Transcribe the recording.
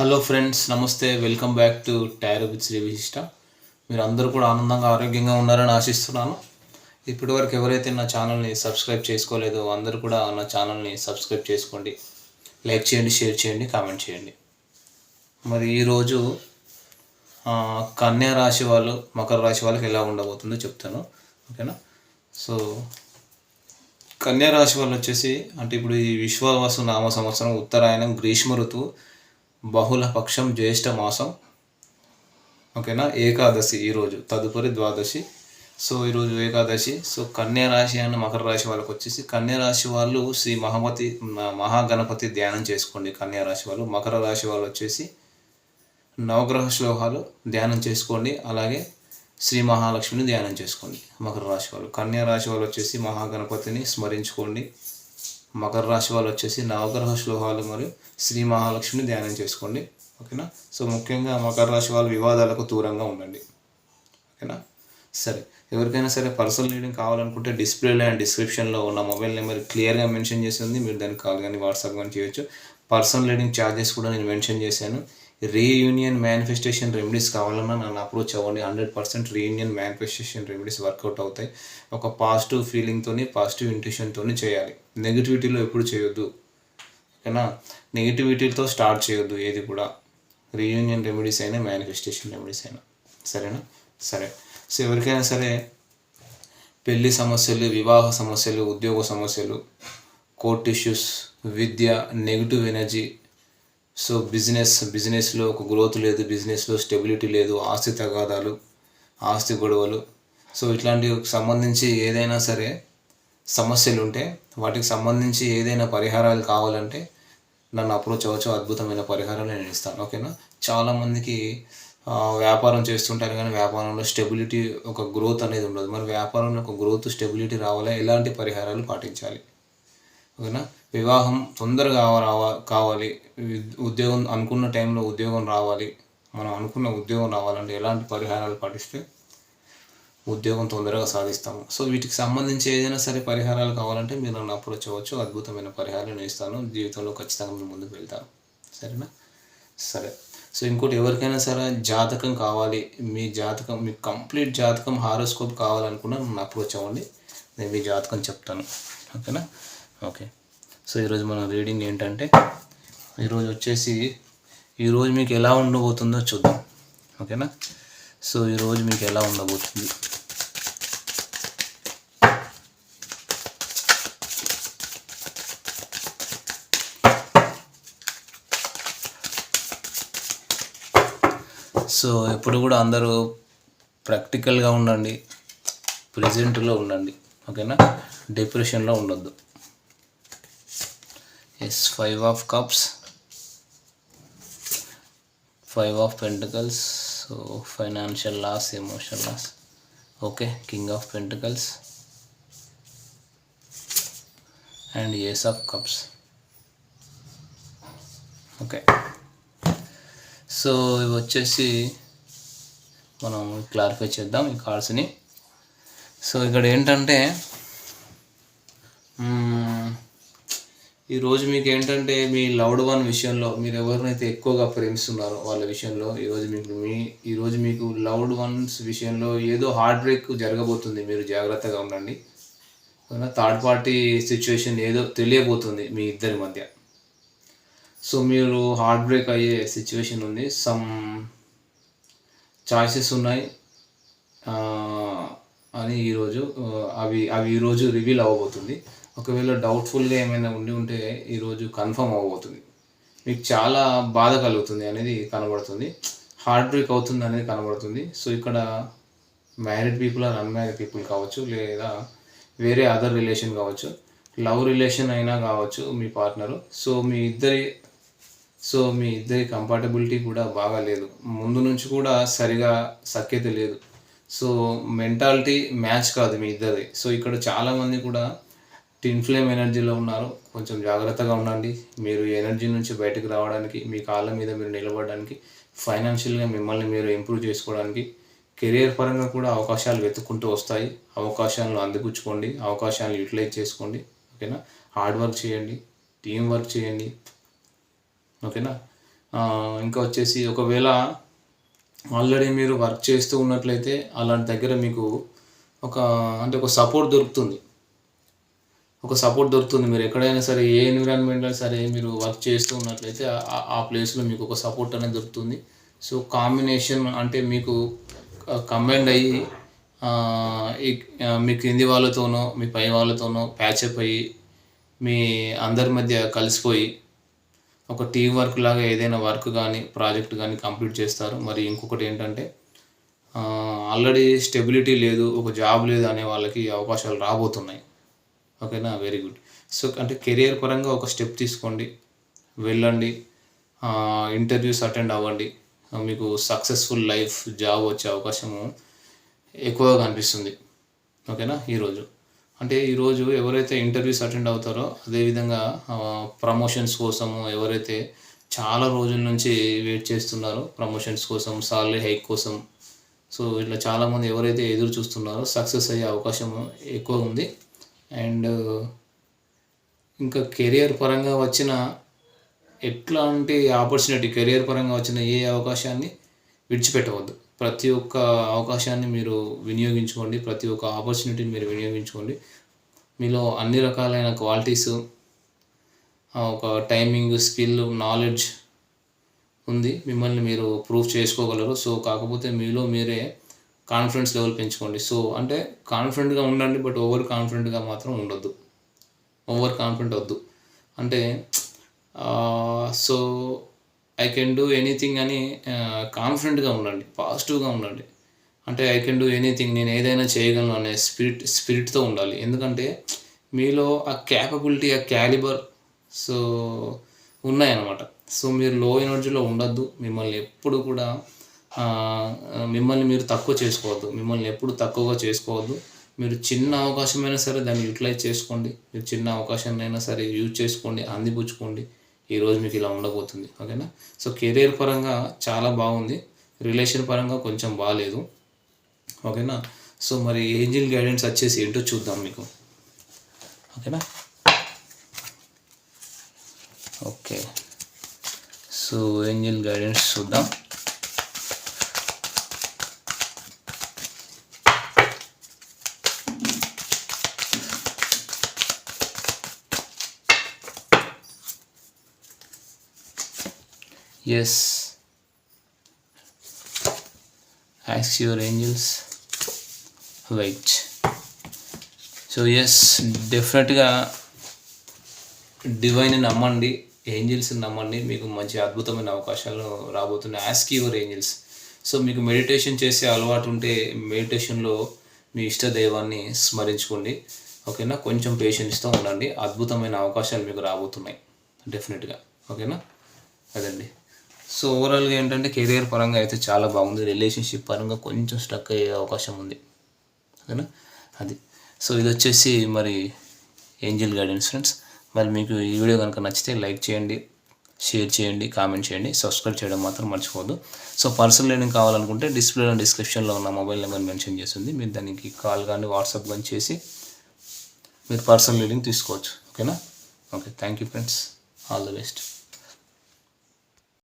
Hello friends నమస్తే welcome back to tier with Shri Vishishta మీరు అందరూ కూడా ఆనందంగా ఆరోగ్యంగా ఉన్నారని ఆశిస్తున్నాను. ఇప్పటి వరకు ఎవరైతే నా ఛానల్ని సబ్స్క్రైబ్ చేసుకోలేదో అందరూ కూడా నా ఛానల్ని సబ్స్క్రైబ్ చేసుకోండి. లైక్ చేయండి షేర్ చేయండి కామెంట్ చేయండి. మరి ఈరోజు కన్యా రాశి వాళ్ళు మకర రాశి వాళ్ళకి ఎలా ఉండబోతుందో చెప్తాను. ఓకేనా సో కన్యా రాశి వాళ్ళు వచ్చేసి అంటే ఇప్పుడు ఈ విశ్వావసు నామ సంవత్సరం ఉత్తరాయణం గ్రీష్మ ఋతువు బహుళ పక్షం జ్యేష్ఠ మాసం. ఓకేనా? ఏకాదశి ఈరోజు తదుపరి ద్వాదశి. సో ఈరోజు ఏకాదశి. సో కన్యా రాశి అని మకర రాశి వాళ్ళకి వచ్చేసి కన్యా రాశి వాళ్ళు శ్రీ మహామతి మహాగణపతి ధ్యానం చేసుకోండి కన్యా రాశి వాళ్ళు. మకర రాశి వాళ్ళు వచ్చేసి నవగ్రహ శ్లోకాలు ధ్యానం చేసుకోండి. అలాగే శ్రీ మహాలక్ష్మిని ధ్యానం చేసుకోండి మకర రాశి వాళ్ళు. కన్యా రాశి వాళ్ళు వచ్చేసి మహాగణపతిని స్మరించుకోండి. మకర రాశి వాళ్ళు వచ్చేసి నవగ్రహ శ్లోహాలు మరియు శ్రీ మహాలక్ష్మిని ధ్యానం చేసుకోండి. ఓకేనా? సో ముఖ్యంగా మకర రాశి వాళ్ళు వివాదాలకు దూరంగా ఉండండి. ఓకేనా? సరే. ఎవరికైనా సరే పర్సనల్ రీడింగ్ కావాలనుకుంటే డిస్ప్లేలో అండ్ డిస్క్రిప్షన్లో ఉన్న మొబైల్ నెంబర్ క్లియర్గా మెన్షన్ చేసి ఉంది మీరు దానికి కాల్ కానీ వాట్సాప్ కానీ చేయొచ్చు. పర్సనల్ రీడింగ్ ఛార్జెస్ కూడా నేను మెన్షన్ చేశాను. రీయూనియన్ మేనిఫెస్టేషన్ రెమెడీస్ కావాలన్నా నన్ను అప్రోచ్ అవ్వండి. Hundred percent reunion manifestation remedies work out అవుతాయి. ఒక పాజిటివ్ ఫీలింగ్తోని పాజిటివ్ ఇంట్యూషన్తోని చేయాలి. నెగిటివిటీలో ఎప్పుడు చేయొద్దు. ఓకేనా? నెగిటివిటీతో స్టార్ట్ చేయొద్దు ఏది కూడా. రీయూనియన్ రెమెడీస్ అయినా మేనిఫెస్టేషన్ రెమెడీస్ అయినా. సరేనా? సరే. సో ఎవరికైనా సరే పెళ్ళి సమస్యలు వివాహ సమస్యలు ఉద్యోగ సమస్యలు కోర్ట్ ఇష్యూస్ విద్య నెగిటివ్ ఎనర్జీ సో బిజినెస్ బిజినెస్లో ఒక గ్రోత్ లేదు బిజినెస్లో స్టెబిలిటీ లేదు ఆస్తి తగాదాలు ఆస్తి గొడవలు. సో ఇట్లాంటివి సంబంధించి ఏదైనా సరే సమస్యలు ఉంటే వాటికి సంబంధించి ఏదైనా పరిహారాలు కావాలంటే నన్ను అప్రోచ్ అవ్వచ్చు. అద్భుతమైన పరిహారాలు నేను ఇస్తాను. ఓకేనా? చాలామందికి వ్యాపారం చేస్తుంటారు కానీ వ్యాపారంలో స్టెబిలిటీ ఒక గ్రోత్ అనేది ఉండదు. మరి వ్యాపారంలో ఒక గ్రోత్ స్టెబిలిటీ రావాలా? ఎలాంటి పరిహారాలు పాటించాలి? ఓకేనా? వివాహం తొందరగా రావ కావాలి. ఉద్యోగం అనుకున్న టైంలో ఉద్యోగం రావాలి. మనం అనుకున్న ఉద్యోగం రావాలంటే ఎలాంటి పరిహారాలు పాటిస్తే ఉద్యోగం తొందరగా సాధిస్తాము. సో వీటికి సంబంధించి ఏదైనా సరే పరిహారాలు కావాలంటే మీరు నన్ను అప్రోచ్ అవ్వచ్చు. అద్భుతమైన పరిహారాలు నేను ఇస్తాను. జీవితంలో ఖచ్చితంగా మీరు ముందుకు వెళ్తాను. సరేనా? సరే. సో ఇంకోటి ఎవరికైనా సరే జాతకం కావాలి. మీ జాతకం మీ కంప్లీట్ జాతకం హారోస్కోప్ కావాలనుకున్నా నన్ను అప్రోచ్ అవ్వండి. నేను మీ జాతకం చెప్తాను. ఓకేనా? ఓకే. సో ఈరోజు మన రీడింగ్ ఏంటంటే ఈరోజు వచ్చేసి ఈరోజు మీకు ఎలా ఉండబోతుందో చూద్దాం. ఓకేనా? సో ఈరోజు మీకు ఎలా ఉండబోతుంది? సో ఎప్పుడు కూడా అందరూ ప్రాక్టికల్గా ఉండండి. ప్రజెంట్లో ఉండండి. ఓకేనా? డిప్రెషన్లో ఉండొద్దు. Yes five of cups five of pentacles so financial loss emotional loss okay king of pentacles and ace of cups okay so ఇవి వచ్చేసి మనం క్లారిఫై చేద్దాం ఈ కార్డ్స్ని సో ఇక్కడ ఏంటంటే ఈరోజు మీకు ఏంటంటే మీ లవ్డ్ వన్ విషయంలో మీరు ఎవరినైతే ఎక్కువగా ప్రేమిస్తున్నారో వాళ్ళ విషయంలో ఈరోజు మీకు మీ ఈరోజు మీకు లవ్డ్ వన్స్ విషయంలో ఏదో హార్ట్ బ్రేక్ జరగబోతుంది. మీరు జాగ్రత్తగా ఉండండి. థర్డ్ పార్టీ సిచ్యువేషన్ ఏదో తెలియబోతుంది మీ ఇద్దరి మధ్య. సో మీరు హార్ట్ బ్రేక్ అయ్యే సిచ్యువేషన్ ఉంది. సమ్ చాయిసెస్ ఉన్నాయి. అని ఈరోజు అవి అవి ఈరోజు రివీల్ అవ్వబోతుంది. ఒకవేళ డౌట్ఫుల్గా ఏమైనా ఉండి ఉంటే ఈరోజు కన్ఫర్మ్ అవ్వబోతుంది. మీకు చాలా బాధ కలుగుతుంది అనేది కనబడుతుంది. హార్ట్ బ్రేక్ అవుతుంది అనేది కనబడుతుంది. సో ఇక్కడ married people or unmarried people కావచ్చు లేదా వేరే అదర్ రిలేషన్ కావచ్చు లవ్ రిలేషన్ అయినా కావచ్చు మీ పార్ట్నరు సో మీ ఇద్దరి సో మీ ఇద్దరి కంపాటబిలిటీ కూడా బాగా లేదు. ముందు నుంచి కూడా సరిగా సఖ్యత లేదు. సో మెంటాలిటీ మ్యాచ్ కాదు మీ ఇద్దరిది. సో ఇక్కడ చాలామంది కూడా టిన్ ఫ్లేమ్ ఎనర్జీలో ఉన్నారు. కొంచెం జాగ్రత్తగా ఉండండి. మీరు ఎనర్జీ నుంచి బయటకు రావడానికి మీ కాళ్ళ మీద మీరు నిలబడడానికి ఫైనాన్షియల్గా మిమ్మల్ని మీరు ఇంప్రూవ్ చేసుకోవడానికి కెరియర్ పరంగా కూడా అవకాశాలు వెతుక్కుంటూ వస్తాయి. అవకాశాలను అందిపుచ్చుకోండి. అవకాశాలను యూటిలైజ్ చేసుకోండి. ఓకేనా? హార్డ్ వర్క్ చేయండి. టీం వర్క్ చేయండి. ఓకేనా? ఇంకా వచ్చేసి ఒకవేళ ఆల్రెడీ మీరు వర్క్ చేస్తూ ఉన్నట్లయితే అలాంటి దగ్గర మీకు ఒక అంటే ఒక సపోర్ట్ దొరుకుతుంది. ఒక సపోర్ట్ దొరుకుతుంది. మీరు ఎక్కడైనా సరే ఏ ఎన్విరాన్మెంట్లో సరే మీరు వర్క్ చేస్తూ ఉన్నట్లయితే ఆ- ఆ ప్లేస్లో మీకు ఒక సపోర్ట్ అనేది దొరుకుతుంది. సో కాంబినేషన్ అంటే మీకు కంబైండ్ అయ్యి మీ కింది వాళ్ళతోనో మీ పై వాళ్ళతోనో ప్యాచప్ అయ్యి మీ అందరి మధ్య కలిసిపోయి ఒక టీం వర్క్ లాగా ఏదైనా వర్క్ కానీ ప్రాజెక్ట్ కానీ కంప్లీట్ చేస్తారు. మరి ఇంకొకటి ఏంటంటే ఆల్రెడీ స్టెబిలిటీ లేదు ఒక జాబ్ లేదు అనే వాళ్ళకి అవకాశాలు రాబోతున్నాయి. ఓకేనా? వెరీ గుడ్ సో అంటే కెరియర్ పరంగా ఒక స్టెప్ తీసుకోండి. వెళ్ళండి. ఇంటర్వ్యూస్ అటెండ్ అవ్వండి. మీకు సక్సెస్ఫుల్ లైఫ్ జాబ్ వచ్చే అవకాశము ఎక్కువగా కనిపిస్తుంది ఓకేనా? ఈరోజు అంటే ఈరోజు ఎవరైతే ఇంటర్వ్యూస్ అటెండ్ అవుతారో అదేవిధంగా ప్రమోషన్స్ కోసము ఎవరైతే చాలా రోజుల నుంచి వెయిట్ చేస్తున్నారో ప్రమోషన్స్ కోసం సాలరీ హైక్ కోసం సో ఇట్లా చాలామంది ఎవరైతే ఎదురు చూస్తున్నారో సక్సెస్ అయ్యే అవకాశం ఎక్కువ ఉంది. అండ్ ఇంకా కెరియర్ పరంగా వచ్చిన ఎట్లాంటి ఆపర్చునిటీ కెరియర్ పరంగా వచ్చిన ఏ అవకాశాన్ని విడిచిపెట్టవద్దు. ప్రతి ఒక్క అవకాశాన్ని మీరు వినియోగించుకోండి ప్రతి ఒక్క ఆపర్చునిటీని మీరు వినియోగించుకోండి. మీలో అన్ని రకాలైన క్వాలిటీస్ ఒక టైమింగ్ స్కిల్ నాలెడ్జ్ ఉంది. మిమ్మల్ని మీరు ప్రూఫ్ చేసుకోగలరు. సో కాకపోతే మీలో మీరే కాన్ఫిడెన్స్ లెవెల్ పెంచుకోండి. సో అంటే కాన్ఫిడెంట్గా ఉండండి బట్ ఓవర్ కాన్ఫిడెంట్గా మాత్రం ఉండొద్దు. ఓవర్ కాన్ఫిడెంట్ వద్దు. అంటే so I can do anything అని కాన్ఫిడెంట్గా ఉండండి. పాజిటివ్గా ఉండండి. అంటే ఐ కెన్ డూ ఎనీథింగ్ నేను ఏదైనా చేయగలను అనే స్పిరిట్ స్పిరిట్తో ఉండాలి. ఎందుకంటే మీలో ఆ క్యాపబిలిటీ ఆ క్యాలిబర్ సో ఉన్నాయన్నమాట. సో మీరు లో ఎనర్జీలో ఉండొద్దు. మిమ్మల్ని ఎప్పుడు కూడా మిమ్మల్ని మీరు తక్కువ చేసుకోవద్దు. మిమ్మల్ని ఎప్పుడు తక్కువగా చేసుకోవద్దు. మీరు చిన్న అవకాశమైనా సరే దాన్ని యూటిలైజ్ చేసుకోండి. మీరు చిన్న అవకాశాన్నైనా అయినా సరే యూజ్ చేసుకోండి అందిపుచ్చుకోండి. ఈరోజు మీకు ఇలా ఉండబోతుంది. ఓకేనా? సో కెరీర్ పరంగా చాలా బాగుంది. రిలేషన్ పరంగా కొంచెం బాగాలేదు ఓకేనా? సో మరి ఏంజిల్ గైడెన్స్ వచ్చేసి ఏంటో చూద్దాం మీకు. ఓకేనా? ఓకే. సో ఏంజిల్ గైడెన్స్ చూద్దాం. Yes ask your angels. Wait. So yes డెఫినెట్గా డివైన్ నమ్మండి ఏంజిల్స్ని నమ్మండి. మీకు మంచి అద్భుతమైన అవకాశాలు రాబోతున్నాయి. యాస్క్ యువర్ ఏంజిల్స్ సో మీకు మెడిటేషన్ చేసే అలవాటు ఉంటే మెడిటేషన్లో మీ ఇష్ట దైవాన్ని స్మరించుకోండి. ఓకేనా? కొంచెం పేషెన్స్తో ఉండండి. అద్భుతమైన అవకాశాలు మీకు రాబోతున్నాయి. డెఫినెట్గా ఓకేనా? అదండి. సో ఓవరాల్గా ఏంటంటే కెరియర్ పరంగా అయితే చాలా బాగుంది. రిలేషన్షిప్ పరంగా కొంచెం స్టక్ అయ్యే అవకాశం ఉంది. ఓకేనా? అది. సో ఇది వచ్చేసి మరి ఏంజిల్ గైడెన్స్ ఫ్రెండ్స్ మరి మీకు ఈ వీడియో కనుక నచ్చితే లైక్ చేయండి షేర్ చేయండి కామెంట్ చేయండి. సబ్స్క్రైబ్ చేయడం మాత్రం మర్చిపోవద్దు. సో పర్సనల్ లెర్నింగ్ కావాలనుకుంటే డిస్ప్లేలో డిస్క్రిప్షన్లో ఉన్న మొబైల్ నెంబర్ మెన్షన్ చేస్తుంది మీరు దానికి కాల్ కానీ వాట్సాప్ కానీ చేసి మీరు పర్సనల్ లీడింగ్ తీసుకోవచ్చు. ఓకేనా? Okay thank you friends all the best